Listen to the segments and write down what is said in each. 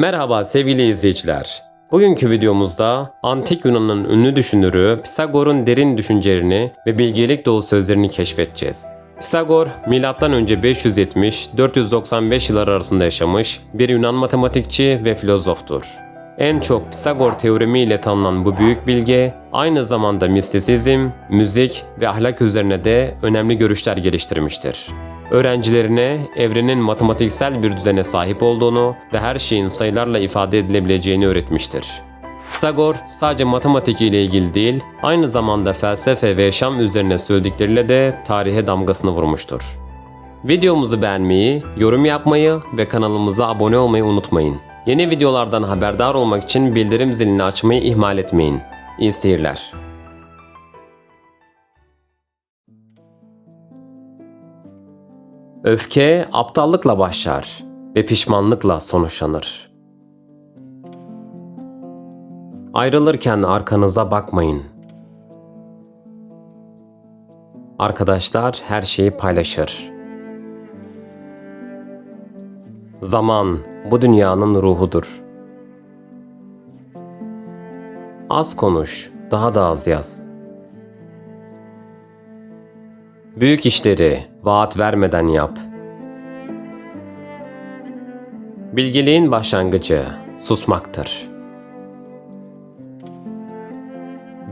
Merhaba sevgili izleyiciler. Bugünkü videomuzda Antik Yunan'ın ünlü düşünürü Pisagor'un derin düşüncelerini ve bilgelik dolu sözlerini keşfedeceğiz. Pisagor, M.Ö. 570-495 yılları arasında yaşamış bir Yunan matematikçi ve filozoftur. En çok Pisagor teoremi ile tanınan bu büyük bilge, aynı zamanda mistisizm, müzik ve ahlak üzerine de önemli görüşler geliştirmiştir. Öğrencilerine evrenin matematiksel bir düzene sahip olduğunu ve her şeyin sayılarla ifade edilebileceğini öğretmiştir. Pisagor sadece matematik ile ilgili değil, aynı zamanda felsefe ve yaşam üzerine söyledikleriyle de tarihe damgasını vurmuştur. Videomuzu beğenmeyi, yorum yapmayı ve kanalımıza abone olmayı unutmayın. Yeni videolardan haberdar olmak için bildirim zilini açmayı ihmal etmeyin. İyi seyirler. Öfke aptallıkla başlar ve pişmanlıkla sonuçlanır. Ayrılırken arkanıza bakmayın. Arkadaşlar her şeyi paylaşır. Zaman bu dünyanın ruhudur. Az konuş, daha da az yaz. Büyük işleri vaat vermeden yap. Bilgeliğin başlangıcı susmaktır.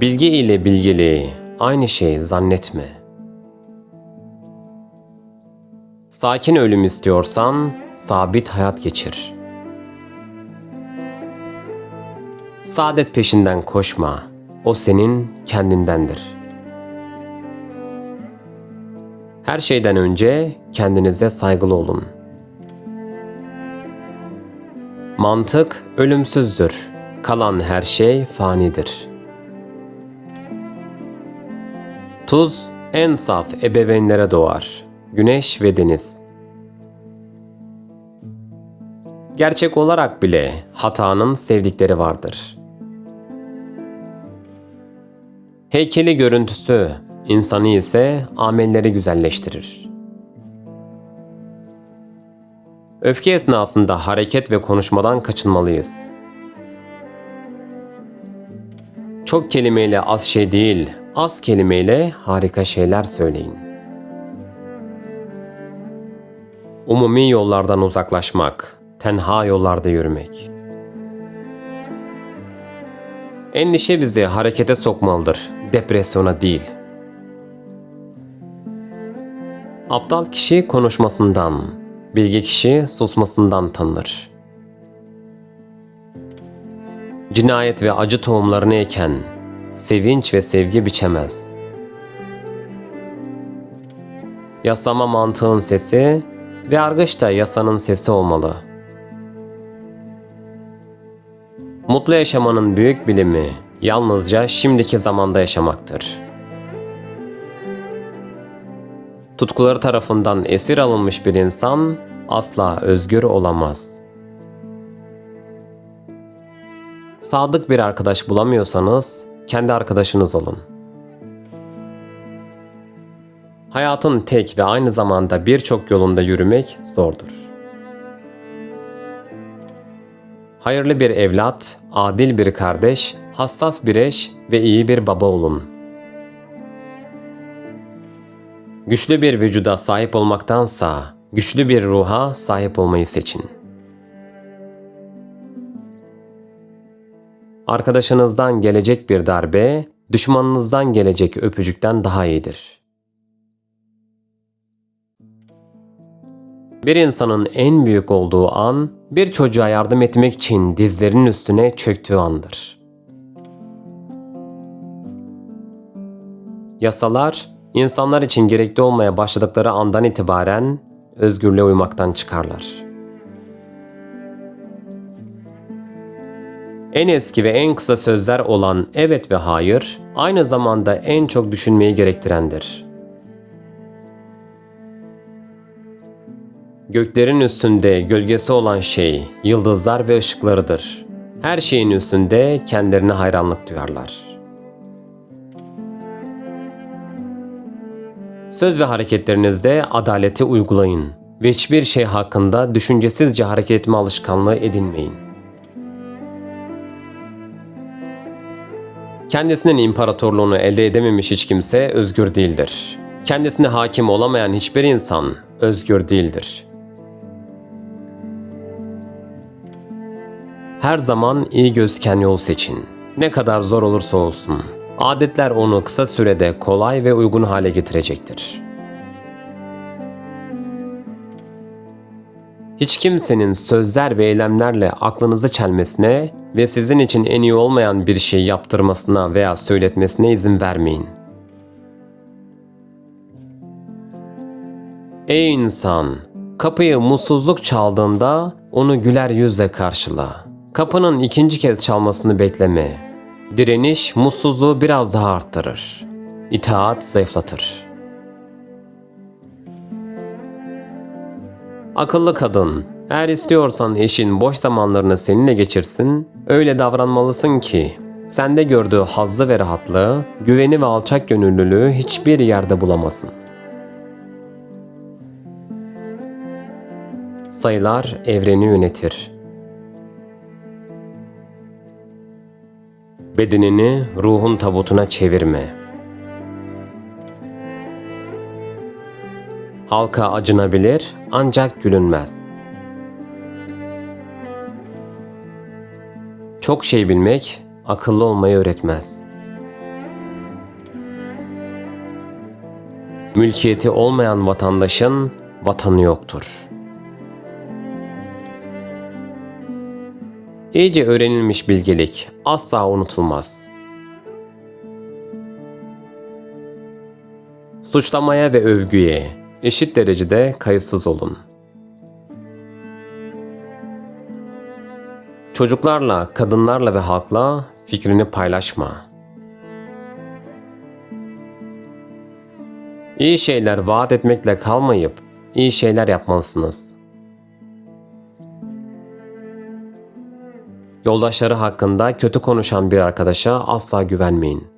Bilgi ile bilgeliği aynı şey zannetme. Sakin ölüm istiyorsan sabit hayat geçir. Saadet peşinden koşma. O senin kendindendir.'' Her şeyden önce kendinize saygılı olun. Mantık ölümsüzdür. Kalan her şey fanidir. Tuz en saf ebeveynlere doğar. Güneş ve deniz. Gerçek olarak bile hatanın sevdikleri vardır. Heykeli görüntüsü İnsanı ise amelleri güzelleştirir. Öfke esnasında hareket ve konuşmadan kaçınmalıyız. Çok kelimeyle az şey değil, az kelimeyle harika şeyler söyleyin. Umumi yollardan uzaklaşmak, tenha yollarda yürümek. Endişe bizi harekete sokmalıdır, depresyona değil.'' Aptal kişi konuşmasından, bilge kişi susmasından tanınır. Cinayet ve acı tohumlarını eken, sevinç ve sevgi biçemez. Yasama mantığın sesi yargıç da yasanın sesi olmalı. Mutlu yaşamanın büyük bilimi yalnızca şimdiki zamanda yaşamaktır.'' Tutkuları tarafından esir alınmış bir insan asla özgür olamaz. Sadık bir arkadaş bulamıyorsanız kendi arkadaşınız olun. Hayatın tek ve aynı zamanda birçok yolunda yürümek zordur. Hayırlı bir evlat, adil bir kardeş, hassas bir eş ve iyi bir baba olun.'' Güçlü bir vücuda sahip olmaktansa güçlü bir ruha sahip olmayı seçin. Arkadaşınızdan gelecek bir darbe, düşmanınızdan gelecek öpücükten daha iyidir. Bir insanın en büyük olduğu an, bir çocuğa yardım etmek için dizlerinin üstüne çöktüğü andır. Yasalar İnsanlar için gerekli olmaya başladıkları andan itibaren özgürlüğe uymaktan çıkarlar. En eski ve en kısa sözler olan evet ve hayır aynı zamanda en çok düşünmeyi gerektirendir. Göklerin üstünde gölgesi olan şey yıldızlar ve ışıklarıdır. Her şeyin üstünde kendilerine hayranlık duyarlar.'' Söz ve hareketlerinizde adaleti uygulayın ve hiçbir şey hakkında düşüncesizce hareket etme alışkanlığı edinmeyin. Kendisinin imparatorluğunu elde edememiş hiç kimse özgür değildir. Kendisine hakim olamayan hiçbir insan özgür değildir. Her zaman iyi gözken yol seçin. Ne kadar zor olursa olsun. Adetler onu kısa sürede kolay ve uygun hale getirecektir. Hiç kimsenin sözler ve eylemlerle aklınızı çelmesine ve sizin için en iyi olmayan bir şey yaptırmasına veya söyletmesine izin vermeyin. Ey insan! Kapıyı mutsuzluk çaldığında onu güler yüzle karşıla. Kapının ikinci kez çalmasını bekleme. Direniş mutsuzluğu biraz daha arttırır. İtaat zayıflatır. Akıllı kadın, eğer istiyorsan eşin boş zamanlarını seninle geçirsin, öyle davranmalısın ki sende gördüğü hazzı ve rahatlığı, güveni ve alçak gönüllülüğü hiçbir yerde bulamasın. Sayılar evreni yönetir. Bedenini ruhun tabutuna çevirme. Halka acınabilir ancak gülünmez. Çok şey bilmek akıllı olmayı öğretmez. Mülkiyeti olmayan vatandaşın vatanı yoktur. İyice öğrenilmiş bilgelik asla unutulmaz. Suçlamaya ve övgüye eşit derecede kayıtsız olun. Çocuklarla, kadınlarla ve halkla fikrini paylaşma. İyi şeyler vaat etmekle kalmayıp iyi şeyler yapmalısınız. Yoldaşları hakkında kötü konuşan bir arkadaşa asla güvenmeyin.